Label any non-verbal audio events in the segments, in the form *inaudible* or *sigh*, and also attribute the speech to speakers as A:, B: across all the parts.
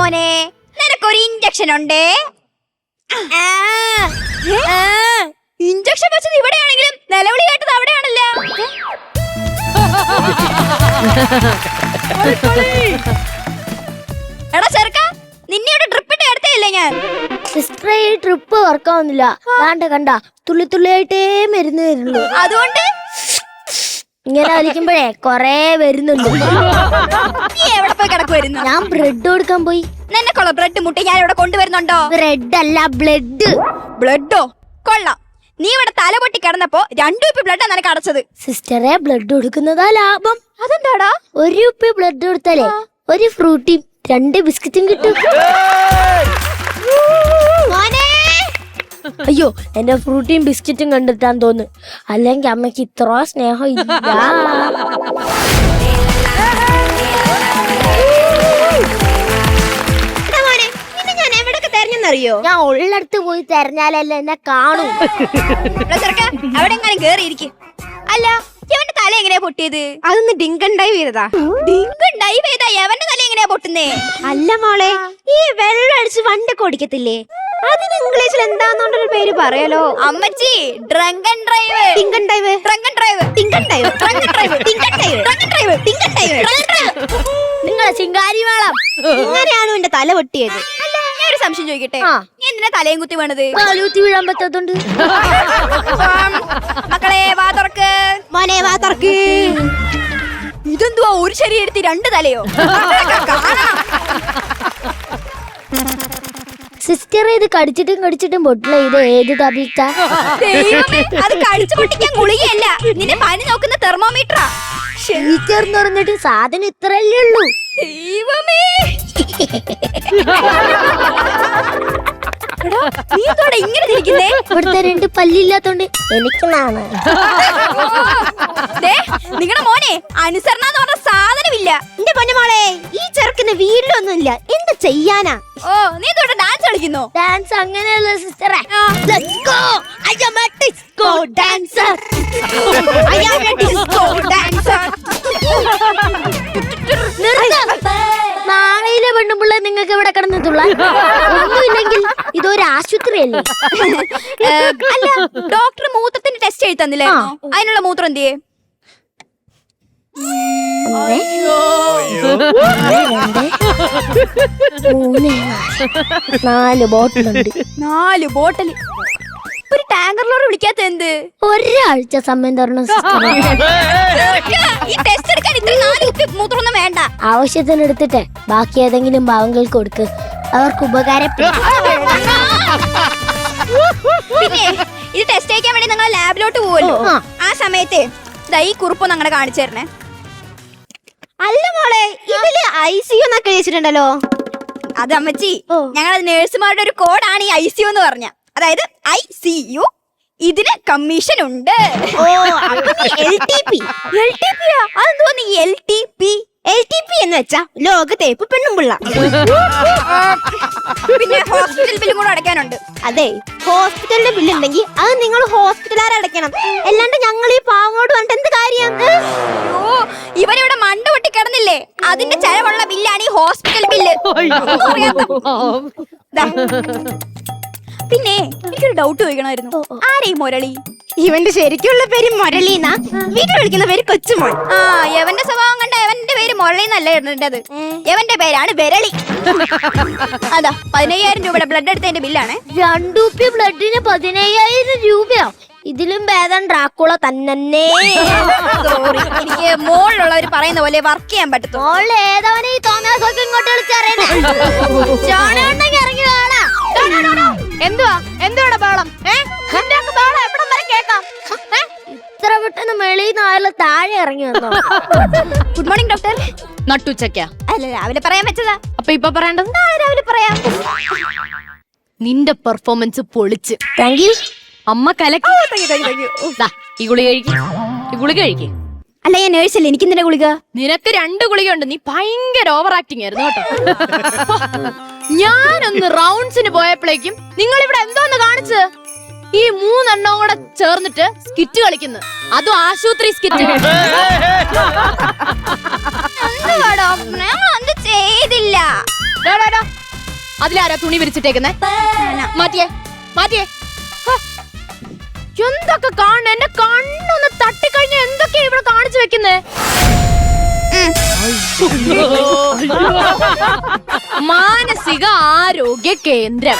A: മോനെ നിനക്കൊരു ഇഞ്ചക്ഷൻ ഉണ്ടേ. ഇഞ്ചക്ഷൻ വെച്ചത് ഇവിടെയാണെങ്കിലും നിലവിളി കേട്ടത് അവിടെയാണല്ലോ. എടാ ചെറുക്ക നിന്നെ ട്രിപ്പിന്റെ ട്രിപ്പിട്ട് ഞാൻ?
B: സിസ്റ്ററെ ഈ ട്രിപ്പ് വർക്കാവുന്നില്ല വേണ്ട കണ്ട തുള്ളി തുള്ളിയായിട്ടേ മരുന്ന് തരുള്ളൂ
A: അതുകൊണ്ട്
B: ഇങ്ങനെ വലിക്കുമ്പോഴേ കൊറേ വരുന്നുണ്ട്.
A: നീ എവിടെ പോയി കിടക്കുവായിരുന്നു?
B: ഞാൻ ബ്രെഡ് കൊടുക്കാൻ പോയി.
A: നിന്നെ കൊള്ള ബ്രെഡ് മുട്ട ഞാൻ ഇവിടെ കൊണ്ടുവരുന്നുണ്ടോ?
B: ബ്രെഡ് അല്ല ബ്ലഡ്.
A: ബ്ലഡോ? കൊള്ളാം. നീ ഇവിടെ തല പൊട്ടി കിടന്നപ്പോ രണ്ടു ഉപ്പി ബ്ലഡാ നിനക്ക് അടച്ചത്.
B: സിസ്റ്ററെ ബ്ലഡ് കൊടുക്കുന്നതാ ലാഭം.
A: അതെന്താടാ?
B: ഒരു ഉപ്പി ബ്ലഡ് കൊടുത്താലേ ഒരു ഫ്രൂട്ടിയും രണ്ട് ബിസ്ക്കറ്റും കിട്ടും. അയ്യോ എന്റെ ഫ്രൂട്ടിയും ബിസ്ക്കറ്റും കണ്ടിട്ടാൻ തോന്നു അല്ലെങ്കിൽ അമ്മയ്ക്ക് ഇത്ര സ്നേഹം ഇല്ല.
A: ഞാൻ എവിടൊക്കെ തെരഞ്ഞെന്നറിയോ?
B: ഞാൻ ഉള്ളടത്ത് പോയി തെരഞ്ഞാലല്ല എന്നെ കാണും.
A: അവിടെ എങ്ങനെ കേറിയിരിക്കെ. അല്ല എവന്റെ തല എങ്ങനെയാ പൊട്ടിയത്?
C: അതൊന്ന് ഡിങ്കൺ ഡൈവ് ചെയ്തതാ.
A: ഡിങ്കൺ ഡൈവ് ചെയ്താ എവന്റെ തല എങ്ങനെയാ പൊട്ടുന്നേ?
C: അല്ല മോളെ ഈ വെള്ളം അടിച്ച് വണ്ടൊക്കെ ഓടിക്കത്തില്ലേ? അതിന് ഇംഗ്ലീഷിൽ എന്താന്നുള്ള പേര് പറയാലോ?
A: അമ്മച്ചി ഡ്രങ്കൻ ഡ്രൈവ്
C: ടിങ്കൻ ഡൈവ്
A: ഡ്രങ്കൻ ഡ്രൈവ്
C: ടിങ്കൻ ഡൈവ്
A: ഡ്രങ്കൻ ഡ്രൈവ് ടിങ്കൻ ഡ്രൈവ് ഡ്രങ്കൻ ഡ്രൈവ് ടിങ്കൻ ഡ്രൈവ്
B: നിങ്ങളെ ചിങ്കാരി വേളം.
C: ഇങ്ങനെയാണോ എന്റെ തല പൊട്ടിയത്?
A: ഒരു സംശയം ചോദിക്കട്ടെ? എന്തിനാ തലയും കുത്തി വേണത്?
B: കാലൂത്തി വീഴാൻ പറ്റാത്തോണ്ട്.
A: മക്കളെ വാ തുറക്ക്.
C: മോനെ വാ തുറക്ക്.
A: ഇതെന്തുവാ ഒരു ശരീരത്തിൽ രണ്ട് തലയോ? *laughs*
B: സിസ്റ്റർ ഇത് കടിച്ചിട്ടും കടിച്ചിട്ടും പൊട്ടില്ല. ഇത് ഏത് തപിച്ച
A: ദൈവമേ, അത് കടിച്ചു പൊട്ടിക്കാൻ ഗുളികയല്ല. നിന്നെ പനി നോക്കുന്ന തെർമോമീറ്ററാ.
B: ടീച്ചർ എന്ന് പറഞ്ഞിട്ട് സാധനം ഇത്രയല്ലേ ഉള്ളൂ.
A: ദൈവമേ. *laughs* എടാ, നീ എന്തോടാ ഇങ്ങനെ
B: ഇവിടുത്തെ രണ്ട് പല്ലില്ലാത്തോണ്ട് എനിക്ക് നാണ് *laughs*
A: നിങ്ങളുടെ മോനെ അനുസരണ എന്ന് പറഞ്ഞ സാധനമില്ല.
C: എന്റെ പൊന്നു മോളെ ഈ ചെറുക്കിന് വീട്ടിലൊന്നുമില്ല. എന്ത് ചെയ്യാനാ?
A: ഓ നീ തൊട്ട് ഡാൻസ് കളിക്കുന്നു?
B: ഡാൻസ് അങ്ങനെയല്ല സിസ്റ്ററെ നാളെയിലെ പെണ്ണുപിള്ള നിങ്ങൾക്ക് ഇവിടെ കിടന്നിട്ടുള്ള ഒന്നുമില്ലെങ്കിൽ ഇതൊരു ആശുപത്രിയല്ലേ?
A: അല്ല ഡോക്ടർ മൂത്രത്തിന്റെ ടെസ്റ്റ് എഴുതി തന്നില്ലേ അതിനുള്ള മൂത്രം എന്തിയേ
B: മൂന്ന് നാല് ബോട്ടിലുണ്ട്.
A: നാല് ബോട്ടിൽ ഒരു ടാങ്കർ ലോറി വിളിക്കാത്ത എന്ത്?
B: ഒരാഴ്ച സമയം തരണം
A: ഈ ടെസ്റ്റ് എടുക്കാൻ ഇത്ര നാല് കുപ്പി മൂത്രമൊന്നും വേണ്ട.
B: ആവശ്യത്തിന് എടുത്തിട്ട്. ബാക്കി ഏതെങ്കിലും ഭാവങ്ങൾക്ക് കൊടുക്ക്. അവർക്ക് ഉപകാരപ്പെടും.
A: പിന്നെ ഇത് ടെസ്റ്റ് അയക്കാൻ വേണ്ടി നിങ്ങൾ ലാബിലോട്ട് പോവല്ലോ. ആ. സമയത്ത് ദാ ഈ കുറിപ്പ് അങ്ങനെ കാണിച്ചു തരണേ.
C: അല്ല മോളെ ഇതിൽ ഐ സി യു എന്നൊക്കെ വെച്ചിട്ടുണ്ടല്ലോ
A: അത് അമ്മച്ചി ഞങ്ങൾ നേഴ്സുമാരുടെ ഒരു കോഡാണ് ഈ ഐ സി യു എന്ന് പറഞ്ഞ. അതായത് ഐ സി യു ഇതിന് കമ്മീഷൻ ഉണ്ട് ഓ,
C: L T P.
A: L T P അതെന്തോ നീ L T P?
C: L T P എന്ന് വെച്ചാ ലോക തേപ്പ് പെണ്ണുമ്പിള്ള
A: പിന്നെ ഹോസ്പിറ്റൽ ബില്ലും കൂടെ അടയ്ക്കാനുണ്ട്.
C: അതെ ഹോസ്പിറ്റലിന്റെ ബില്ല് ഉണ്ടെങ്കിൽ അത് നിങ്ങൾ ഹോസ്പിറ്റലാർ അടയ്ക്കണം. അല്ലാണ്ട് ഞങ്ങൾ ഈ പാവങ്ങോട് പറഞ്ഞിട്ട് എന്ത് കാര്യം?
A: അയ്യോ ഇവരിവിടെ മണ്ട പൊട്ടി കിടന്നില്ലേ? അതിന്റെ ചെലവുള്ള ബില്ലാണ് ഈ ഹോസ്പിറ്റൽ ബില്ല്. പിന്നെ എനിക്കൊരു ഡൗട്ട് ചോദിക്കണമായിരുന്നു. ആരെയും മുരളി?
C: ഇവന്റെ ശരിക്കുള്ള പേര് മുരളീന വീട്ടിൽ വിളിക്കുന്ന പേര് കൊച്ചുമോൻ.
A: ആ യവന്റെ സ്വഭാവം കണ്ട യവന്റെ പേര് മുരളീന്നല്ല ഇടേണ്ടത്? യവന്റെ പേരാണ് വിരളി. അതാ പതിനയ്യായിരം രൂപയുടെ ബ്ലഡ് എടുത്തതിന്റെ ബില്ലാണ്.
B: രണ്ടുപ്പി ബ്ലഡിന് പതിനയ്യായിരം രൂപയോ? ഇതിലും ഭേദം ഡ്രാക്കുള തന്നെ
A: എനിക്ക് മോളിലുള്ളവർ പറയുന്ന പോലെ വർക്ക് ചെയ്യാൻ പറ്റത്തോ
B: മോൾ ഏതവനെ ഈ തോന്നാസൊക്കെ ഇങ്ങോട്ട് വിളിച്ചറിയണേ? ചോണുണ്ടെങ്കിൽ ഇറങ്ങി വേണ
C: എന്തുവാ? എന്തുവാടാ ബഹളം? ഏ?
B: ഇത്ര പെട്ടെന്ന് മെളിന്ന് ആയാലും താഴെ ഇറങ്ങി വന്നോ?
A: ഗുഡ് മോർണിംഗ് ഡോക്ടർ
D: നട്ടുച്ചക്ക
A: അല്ല രാവിലെ പറയാൻ വെച്ചതാ
D: അപ്പൊ ഇപ്പൊ പറയേണ്ടത്?
A: രാവിലെ പറയാം.
D: നിന്റെ പെർഫോമൻസ് പൊളിച്ച്.
B: താങ്ക് യു
D: അമ്മ കലക്കി. ദാ, ഈ ഗുളിക കഴിക്ക്. ഈ ഗുളിക കഴിക്ക്.
A: അല്ല ഞാൻ നേഴ്സല്ലേ എനിക്ക് എന്തിനാ ഗുളിക?
D: നിനക്ക് രണ്ട് ഗുളിക ഉണ്ട് നീ ഭയങ്കര ഓവർ ആക്ടിങ് ആയിരുന്നു കേട്ടോ. ഞാനൊന്ന് റൗണ്ട്സിന് പോയപ്പോഴേക്കും നിങ്ങൾ ഇവിടെ എന്തോന്ന് കാണിച്ചത്? ഈ മൂന്നെണ്ണവും കൂടെ ചേർന്നിട്ട് സ്കിറ്റ് കളിക്കുന്നു. അതും ആശുപത്രി സ്കിറ്റ്
A: ചെയ്തില്ല.
D: അതിലാരാ തുണി വിരിച്ചിട്ടേക്കുന്നേ? മാറ്റിയേ മാറ്റിയേ. എന്തൊക്കെ കാണുന്ന? എന്റെ കണ്ണൊന്ന് തട്ടിക്കഴിഞ്ഞ എന്തൊക്കെയാ ഇവിടെ കാണിച്ചു വെക്കുന്നേ? മാനസിക ആരോഗ്യ കേന്ദ്രം.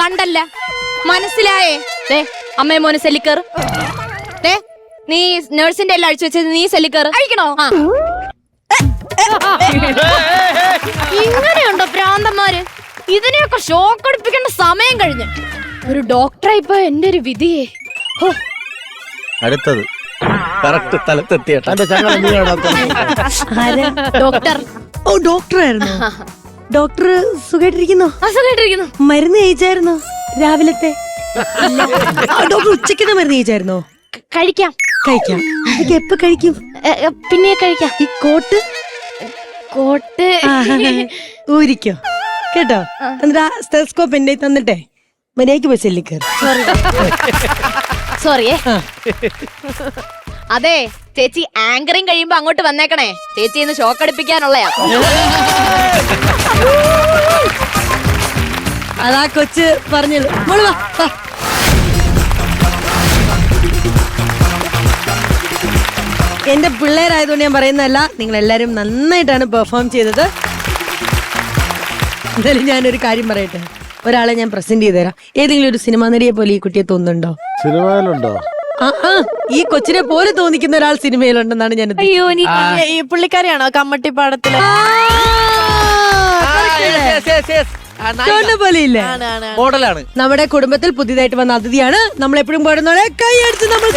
D: കണ്ടല്ല? മനസ്സിലായേ? ദേ അമ്മേ മോനെ സെല്ലിക്കർ ദേ നീ നഴ്സിന്റെ എല്ലാം അഴിച്ചു വെച്ചത് നീ സെല്ലിക്കർ അഴിക്കണോ? ഇങ്ങനെയുണ്ടോ ഭ്രാന്തന്മാര്? ഇതിനെയൊക്കെ ഷോക്ക് അടിപ്പിക്കേണ്ട സമയം കഴിഞ്ഞു. ഒരു ഡോക്ടറെ ഇപ്പൊ എന്റെ ഒരു വിധിയെ.
E: അടുത്തത്. കറക്റ്റ്
D: ഡോക്ടർ
F: ഓ ഡോക്ടറായിരുന്നു ഡോക്ടർ സുഖമായിട്ടിരിക്കുന്നു
D: അസുഖമായിട്ടിരിക്കുന്നു
F: മരുന്ന് കഴിച്ചായിരുന്നോ? രാവിലത്തെ. ഡോക്ടർ ഉച്ചയ്ക്ക് മരുന്ന് കഴിച്ചായിരുന്നോ?
D: കഴിക്കാം.
F: കഴിക്കാം. അതൊക്കെ എപ്പോ കഴിക്കും?
D: പിന്നെ കഴിക്കാം.
F: ഈ കോട്ട്?
D: കോട്ട്.
F: ഊരിക്കോ. കേട്ടോ? എന്നിട്ട് ആ സ്റ്റെസ്കോപ്പ് എന്റെ തന്നിട്ടെ. മര്യാദയ്ക്ക് പോയി ചെല്ലിക്കയറി
D: സോറിയേ അതെ ചേച്ചി ആങ്കറിങ് കഴിയുമ്പോ അങ്ങോട്ട് വന്നേക്കണേ. ചേച്ചി ഇന്ന് ഷോക്ക് അടിപ്പിക്കാനുള്ളയാ.
F: അതാ കൊച്ച് പറഞ്ഞത്. മോൾ വാ, വാ. എന്റെ പിള്ളേരായതുകൊണ്ട് ഞാൻ പറയുന്നതല്ല നിങ്ങൾ എല്ലാരും നന്നായിട്ടാണ് പെർഫോം ചെയ്തത്. എന്തായാലും ഞാനൊരു കാര്യം പറയട്ടെ. ഒരാളെ ഞാൻ പ്രസന്റ് ചെയ്ത് തരാം ഏതെങ്കിലും ഒരു സിനിമാ നടിയെ പോലെ ഈ കുട്ടിയെ തോന്നുന്നുണ്ടോ?
G: സിനിമയിലുണ്ടോ?
F: ആ ആ. ഈ കൊച്ചിനെ പോലെ തോന്നിക്കുന്ന ഒരാൾ സിനിമയിലുണ്ടെന്നാണ് ഞാൻ ഉദ്ദേശിച്ചത്.
C: അയ്യോ നീ ഈ പുള്ളിക്കാരിയാണോ
F: കമ്മട്ടിപ്പാടത്തിൽ? പോലെ ഇല്ലേ
E: മോഡലാണ്.
F: നമ്മുടെ കുടുംബത്തിൽ പുതിയതായിട്ട് വന്ന അതിഥിയാണ്. നമ്മൾ എപ്പോഴും പാടുന്നോളെ കൈയടിച്ച് നമ്മൾ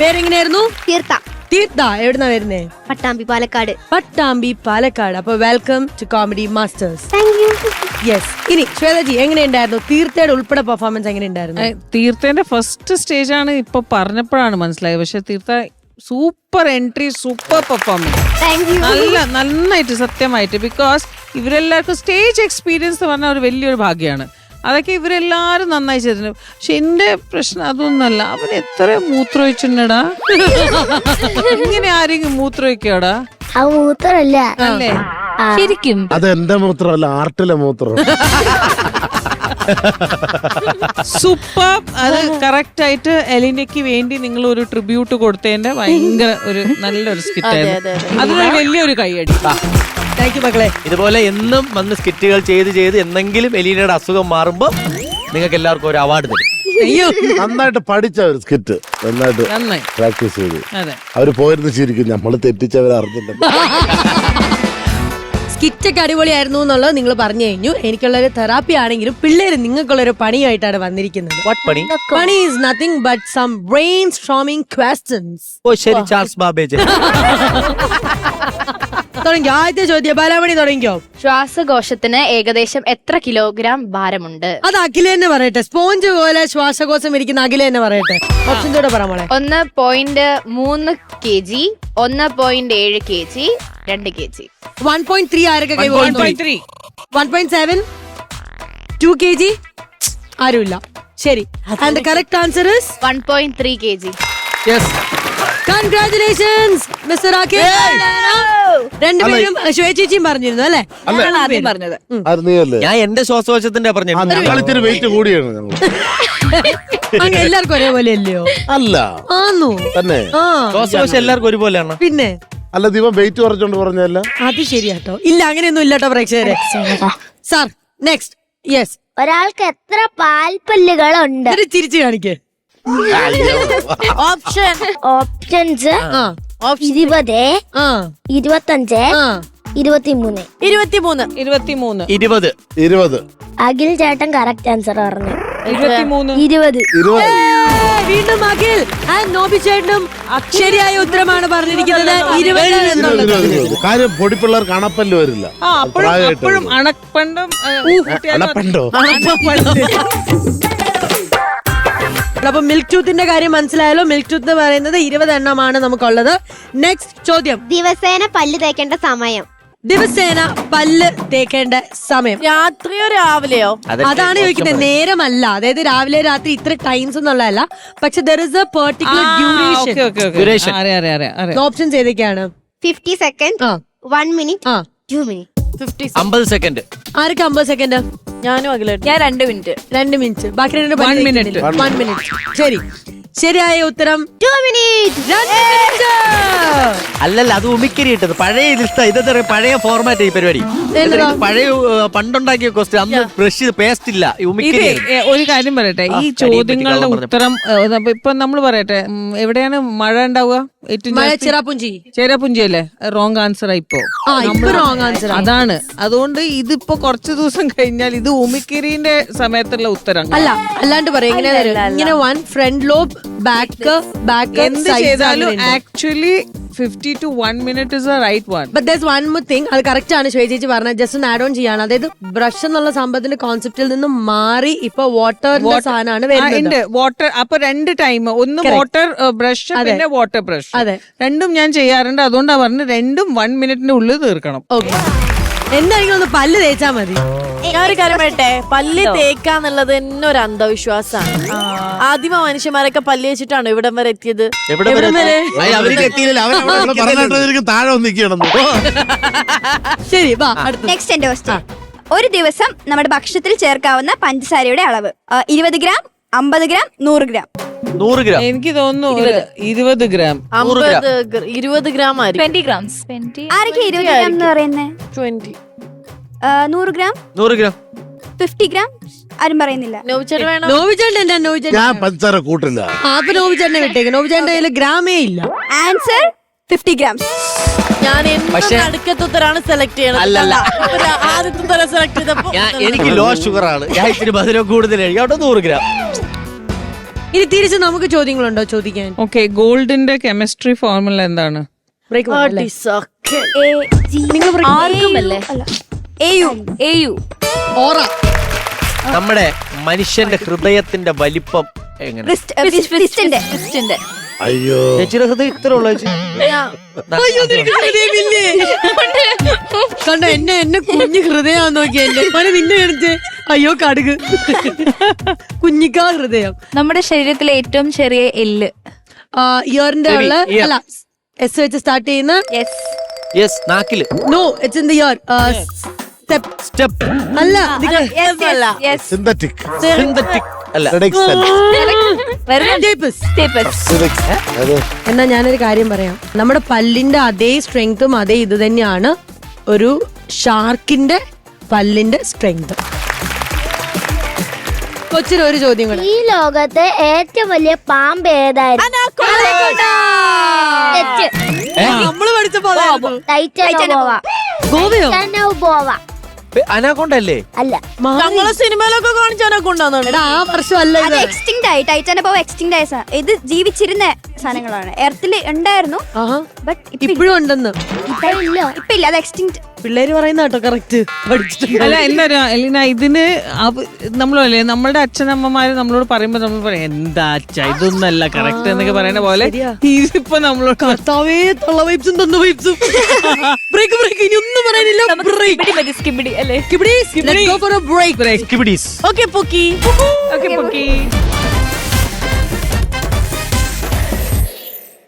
F: പേരെങ്ങനെയായിരുന്നു?
C: തീർത്ഥ.
F: തീർത്ഥ. എവിടുന്നാ വരുന്നേ?
C: പട്ടാമ്പി പാലക്കാട്.
F: പട്ടാമ്പി പാലക്കാട്. അപ്പൊ welcome to comedy masters
C: thank you
F: yes ഇനി ശ്വേതജി എങ്ങനെയുണ്ടായിരുന്നു? തീർത്ഥയുടെ ഉൾപ്പെടെ പെർഫോമൻസ് എങ്ങനെയുണ്ടായിരുന്നു?
H: തീർത്ഥന്റെ ഫസ്റ്റ് സ്റ്റേജ് ആണ് ഇപ്പൊ പറഞ്ഞപ്പോഴാണ് മനസ്സിലായത്. പക്ഷെ Theertha super entry super performance നല്ല നന്നായിട്ട് സത്യമായിട്ട് ബിക്കോസ് ഇവരെല്ലാവർക്കും സ്റ്റേജ് എക്സ്പീരിയൻസ് എന്ന് പറഞ്ഞാൽ ഒരു വലിയൊരു ഭാഗ്യമാണ്. അതൊക്കെ ഇവരെല്ലാരും നന്നായി ചെയ്തിട്ടുണ്ട്. പക്ഷെ എന്റെ പ്രശ്നം അതൊന്നല്ല അവൻ എത്ര മൂത്രമൊഴിച്ചിട്ടുണ്ടടാ ഇങ്ങനെ ആരെങ്കിലും മൂത്രമൊഴിക്കോടാ
B: ആ മൂത്രല്ല
H: അല്ലേ?
D: ശരിക്കും.
G: അത് എന്റെ മൂത്രമല്ല ആർട്ടിലെ മൂത്രം.
H: സൂപ്പർ. അത് കറക്റ്റ് ആയിട്ട് എലിനയ്ക്ക് വേണ്ടി നിങ്ങൾ ഒരു ട്രിബ്യൂട്ട് കൊടുത്തതിന്റെ ഭയങ്കര ഒരു നല്ലൊരു സ്കിറ്റ് ആയിരുന്നു. അതിനൊരു വലിയൊരു കൈയടി
F: താങ്ക് യു മക്കളെ.
E: ഇതുപോലെ എന്നും വന്ന് സ്കിറ്റുകൾ ചെയ്ത് ചെയ്ത് എന്തെങ്കിലും എലീനയുടെ അസുഖം മാറുമ്പോ നിങ്ങൾക്ക് എല്ലാവർക്കും ഒരു അവാർഡ് തരും.
F: അയ്യോ.
G: നന്നായിട്ട് പഠിച്ച ഒരു സ്കിറ്റ് നന്നായിട്ട്
H: നന്നായി.
G: പ്രാക്ടീസ് ചെയ്തു.
H: അതെ.
G: അവർ പോയിരുന്നു ശരിക്കും നമ്മൾ തെറ്റിച്ചവരെ *laughs*
F: സ്കിറ്റൊക്കെ അടിപൊളിയായിരുന്നു എന്നുള്ളത് നിങ്ങൾ പറഞ്ഞു കഴിഞ്ഞു. എനിക്കുള്ള ഒരു തെറാപ്പി ആണെങ്കിലും പിള്ളേര് നിങ്ങൾക്കുള്ള ഒരു പണിയായിട്ടാണ് വന്നിരിക്കുന്നത്.
E: വാട്ട് പണി?
F: പണി is nothing but some brain storming questions
E: oh ശരി ചാൾസ് ബാബേജ്. *laughs*
F: തുടങ്ങിയോ ആദ്യത്തെ ചോദ്യം ബാലാമണി തുടങ്ങിയോ
D: ശ്വാസകോശത്തിന് ഏകദേശം എത്ര കിലോഗ്രാം ഭാരമുണ്ട്?
F: അത് അഖില തന്നെ പറയട്ടെ. സ്പോഞ്ച് പോലെ ശ്വാസകോശം ഇരിക്കുന്ന അഖില തന്നെ പറയട്ടെ. ഓപ്ഷൻ കൂടെ പറ മോളെ.
D: ഒന്ന് പോയിന്റ് മൂന്ന് കെ ജി ഒന്ന് പോയിന്റ് ഏഴ് കെ ജി രണ്ട് K G
F: one point three ആരൊക്കെ കൈ one point seven two K G ആരുമില്ല. ശരി. And correct answer is
D: one point three K G
E: yes
F: congratulations mister രണ്ടുപേരും ശ്വേചേച്ചിയും പറഞ്ഞിരുന്നു അല്ലേ?
G: ആദ്യം
F: പറഞ്ഞത്.
E: ഞാൻ എന്റെ ശ്വാസകോശത്തിന്റെ പറഞ്ഞു.
G: വെയിറ്റ് കൂടിയാണ് *laughs*
F: എല്ലാവർക്കും ഒരേപോലെ അല്ലയോ
G: അല്ല.
F: ആന്നു?
G: തന്നെ.
F: ആ.
E: ശ്വാസകോശം എല്ലാവർക്കും ഒരുപോലെയാണ്.
F: പിന്നെ?
G: അല്ല ദിവം വെയിറ്റ് കുറച്ചോണ്ട് പറഞ്ഞല്ല
F: അത് ശരിയാട്ടോ. ഇല്ല അങ്ങനെയൊന്നും ഇല്ലാട്ടോ പ്രേക്ഷകരെ. സാർ നെക്സ്റ്റ് യെസ്
B: ഒരാൾക്ക് എത്ര പാൽപ്പല്ലുകളുണ്ട്?
F: ഉണ്ട് ചിരിച്ചു കാണിക്കേ.
B: ഓപ്ഷൻ ഓപ്ഷൻസ് ഇരുപത് ഇരുപത്തഞ്ച് ഇരുപത്തിമൂന്ന്.
C: ഇരുപത്തിമൂന്ന്.
H: ഇരുപത്തിമൂന്ന്.
E: ഇരുപത്.
G: ഇരുപത്
B: അഖിൽ ചേട്ടൻ കറക്റ്റ് ആൻസർ പറഞ്ഞു.
H: ഇരുപത്തിമൂന്ന്.
B: ഇരുപത്.
G: ഇരുപത്.
F: വീണ്ടും അഖിൽ ആൻഡ് നോബി ചേട്ടനും ശരിയായ ഉത്തരമാണ് പറഞ്ഞിരിക്കുന്നത്. ഇരുപത് എന്നുള്ളത്.
G: കാര്യം പൊടിപ്പിള്ളേർക്ക് അണപ്പല്ല് വരില്ല.
H: ആ അപ്പോഴും
G: പ്രായമായിട്ട്
H: അപ്പോഴും
G: വരും.
H: അണപ്പണ്ടും
G: അണപ്പണ്ടോ?
F: അപ്പൊ മിൽക്ക് ടൂത്തിന്റെ കാര്യം മനസ്സിലായാലോ? മിൽക്ക് ടൂത്ത് എന്ന് പറയുന്നത് ഇരുപത് എണ്ണമാണ് നമുക്കുള്ളത്. നെക്സ്റ്റ് ചോദ്യം.
C: ദിവസേന പല്ല് തേക്കേണ്ട സമയം.
F: ദിവസേന പല്ല് തേക്കേണ്ട സമയം.
C: രാത്രിയോ രാവിലെയോ?
F: അതാണ് ചോദിക്കുന്നത്. നേരമല്ല. അതായത് രാവിലെ രാത്രി ഇത്ര ടൈംസ് എന്നുള്ളതല്ല. പക്ഷെ there is a particular duration options ഏതൊക്കെയാണ്?
C: Fifty second one minute
B: two minute
E: അമ്പത് സെക്കൻഡ്
F: ആർക്ക് അമ്പത് സെക്കൻഡ്
D: ഞാനും അഖിലേട്ടൻ
A: ഞാൻ രണ്ട് മിനിറ്റ്
F: രണ്ട് മിനിറ്റ് ബാക്കി രണ്ട്
H: മിനിറ്റ്
F: വൺ മിനിറ്റ് ശരി. ശരിയായ ഉത്തരം.
B: ടു മിനിറ്റ്
F: രണ്ട് മിനിറ്റ്
E: അല്ലല്ല അത് ഉമിക്കരി ഇട്ടത്. പഴയ ലിസ്റ്റ് ഇതെന്താ പറയുക പഴയ ഫോർമാറ്റ് ഈ പരിപാടി? പഴയ പണ്ടുണ്ടാക്കിയ ക്വസ്റ്റ്യൻ അന്ന് ബ്രഷ് പേസ്റ്റ് ഇല്ല. ഈ
H: ഇത്
E: ഉമിക്കരി
H: ഏ, ഒരു കാര്യം പറയട്ടെ. ഈ
E: കരിയെ പറ്റി
H: ചോദ്യങ്ങളുടെ
E: കള്ളം.
H: ഉത്തരം അപ്പൊ ഇപ്പൊ നമ്മൾ പറയട്ടെ. ഉം, എവിടെയാണ് മഴ ഉണ്ടാവുക? ഏറ്റവും
F: മഴ
H: ജാസ്തി?
F: ചിറാപ്പുഞ്ചി
H: ചേരാപുഞ്ചി റോങ് ആൻസർ ഇപ്പോ.
F: ആ ഇപ്പൊ റോങ് ആൻസർ
H: അതാണ്. അതുകൊണ്ട് ഇതിപ്പോ കുറച്ച് ദിവസം കഴിഞ്ഞാൽ ഇത് ഉമിക്കിരിന്റെ സമയത്തുള്ള ഉത്തരം
F: അല്ല അല്ലാണ്ട് പറയാം. ഇങ്ങനെ one front lobe back back
H: എന്ത് ചെയ്താലും actually fifty two one minute is right one
F: but this one more thing അത് കറക്റ്റ് ആണ് ശ്വേചേച്ചി പറഞ്ഞത്. ജസ്റ്റ് ഒന്ന് ആഡ് ഓൺ ചെയ്യാണ്. അതായത് ബ്രഷ് എന്നുള്ള സംഭവത്തിന്റെ കോൺസെപ്റ്റിൽ നിന്ന് മാറി ഇപ്പൊ വാട്ടർ സാധനമാണ്
H: വാട്ടർ അപ്പൊ രണ്ട് ടൈം ഒന്ന് വാട്ടർ ബ്രഷ് പിന്നെ വാട്ടർ ബ്രഷ്
F: അതെ.
H: രണ്ടും ഞാൻ ചെയ്യാറുണ്ട്. അതുകൊണ്ടാണ് പറഞ്ഞു രണ്ടും വൺ മിനിറ്റിന്റെ ഉള്ളിൽ തീർക്കണം.
F: ഓക്കെ എന്തായാലും ഒന്ന് പല്ല് തേച്ചാ മതി.
I: ഞാനൊരു കാര്യം പറയട്ടെ? പല്ല് തേക്കാന്നുള്ളത് തന്നെ ഒരു അന്ധവിശ്വാസമാണ് ആദ്യമ മനുഷ്യന്മാരൊക്കെ പല്ല് വെച്ചിട്ടാണ് ഇവിടം വരെ എത്തിയത്?
E: എവിടെ വരെ അയ്യ, അവർക്ക് എത്തിയില്ലല്ലോ. അവരവിടെ
G: നമ്മൾ
E: നിൽക്കുന്നില്ലല്ലോ.
G: പറഞ്ഞിട്ട് താഴെ നിൽക്കണം
F: ശരി വാ അടുത്ത
A: നെക്സ്റ്റ് എന്റെ ക്വസ്റ്റ്യൻ ഒരു ദിവസം നമ്മുടെ ഭക്ഷണത്തിൽ ചേർക്കാവുന്ന പഞ്ചസാരയുടെ അളവ് ആ, ഇരുപത് ഗ്രാം അമ്പത് ഗ്രാം നൂറ് ഗ്രാം.
E: നൂറ് ഗ്രാം.
H: എനിക്ക് തോന്നുന്നു ഇരുപത്. ഗ്രാം.
I: അമ്പത് ഗ്ര- ഇരുപത് ഗ്രാം
A: ട്വന്റി ഗ്രാംസ് ആരൊക്കെ ഇരുപത് ഗ്രാം എന്ന് പറയുന്നത്
I: ട്വന്റി
A: നൂറ് ഗ്രാം?
E: നൂറ് ഗ്രാം.
A: Fifty gram? ആരും പറയുന്നില്ല.
I: നോവിച്ചേട്ടൻ വേണം?
F: നോവിചേട്ടൻ എന്താ നോവിചേട്ടൻ
G: ഞാൻ പഞ്ചസാര കൂട്ടില്ല.
F: ആ, അപ്പൊ നോവിചേട്ടനെ വിട്ടേക്ക്. നോവിചേട്ടന്റെ കയ്യിൽ ഗ്രാമേ ഇല്ല.
A: ആൻസർ ഫിഫ്റ്റി ഗ്രാംസ്
I: ഞാൻ നടുക്കത്തെ സെലക്ട് ചെയ്യണത്.
E: അല്ലല്ല.
I: ഇവർ ആദ്യത്തെ സെലക്ട് ചെയ്തപ്പോ
E: എനിക്ക് ലോ ഷുഗർ ആണ്. ഞാൻ ഇത്തിരി മധുരം കൂടുതൽ കഴിക്കും അവിടെ നൂറ് ഗ്രാം.
F: ഇനി തിരിച്ച് നമുക്ക് ചോദ്യങ്ങളുണ്ടോ ചോദിക്കാൻ?
H: ഓക്കെ ഗോൾഡിന്റെ കെമിസ്ട്രി ഫോർമുല എന്താണ്?
F: ബ്രേക്ക്
A: ആർക്കുമല്ലേ എ യു എ യു
F: ഓറ.
E: നമ്മുടെ മനുഷ്യന്റെ ഹൃദയത്തിന്റെ വലിപ്പം എങ്ങനെ?
G: അയ്യോ.
E: ചേച്ചിയുടെ ഹൃദയം ഇത്ര ഉള്ളു
F: ഹൃദയമില്ലേ? കണ്ട എന്നെ എന്നെ കുഞ്ഞു ഹൃദയം നോക്കി എന്റെ മോനെ നിന്നെ കാണിച്ചേ അയ്യോ കടുക്. കുഞ്ഞിക്കാ ഹൃദയം.
A: നമ്മുടെ ശരീരത്തിലെ ഏറ്റവും ചെറിയ എല്ല്.
F: ഇയറിന്റെ ഉള്ള അല്ല എസ് വെച്ച് സ്റ്റാർട്ട് ചെയ്യുന്ന
A: yes
E: yes നാക്കിൽ.
F: No it's in the ear step
E: step
F: അല്ല
G: സിന്തറ്റിക്
E: സിന്തറ്റിക്
F: എന്നാ ഞാനൊരു കാര്യം പറയാം. നമ്മുടെ പല്ലിന്റെ അതേ സ്ട്രെങ്തും അതേ ഇത് തന്നെയാണ് ഒരു ഷാർക്കിന്റെ പല്ലിന്റെ സ്ട്രെങ്ത് കൊച്ചിന് ഒരു ചോദ്യം കൂടെ.
B: ഈ ലോകത്തെ ഏറ്റവും വലിയ പാമ്പ് ഏതായിരുന്നു.
F: നമ്മൾ.
B: ടൈറ്റാനോബോവ.
F: ഗോവയോ?
B: അല്ല.
I: ഞങ്ങളെ സിനിമയിലൊക്കെ
F: എടാ ആ വർഷം അല്ല
A: അത് എക്സ്റ്റിങ്ക്ട് ആയി. സാ- ഇത് ജീവിച്ചിരുന്ന സാധനങ്ങളാണ്. എർത്തിൽ ഉണ്ടായിരുന്നു.
F: ആഹാ.
A: ബട്ട്
F: ഇപ്പോഴും ഉണ്ടെന്ന്.
B: ഇല്ല.
A: ഇപ്പൊ ഇല്ല. അത് എക്സ്റ്റിങ്ക്ട്
F: പിള്ളേര് പറയുന്ന കേട്ടോ കറക്റ്റ് പഠിച്ചിട്ടുണ്ട്.
H: അല്ല എന്താ പറയാ എലിന ഇതിന് അവ- നമ്മളല്ലേ നമ്മളുടെ അച്ഛനമ്മമാര് നമ്മളോട് പറയുമ്പോ നമ്മൾ പറയും എന്താ അച്ഛ ഇതൊന്നല്ല കറക്റ്റ് എന്നൊക്കെ പറയുന്ന പോലെ ഇതിപ്പോ നമ്മളോട്
F: കർത്താവേ തള്ള വൈബ്സും തന്ന വൈബ്സും ബ്രേക്ക് ബ്രേക്ക് ഇനി ഒന്നും പറയാനില്ല. ബ്രേക്ക്
A: സ്കിബിടി അല്ലേ?
F: break.
E: കിബിഡീസ്
I: ഓക്കെ പൊക്കി
H: ഓക്കെ പൊക്കി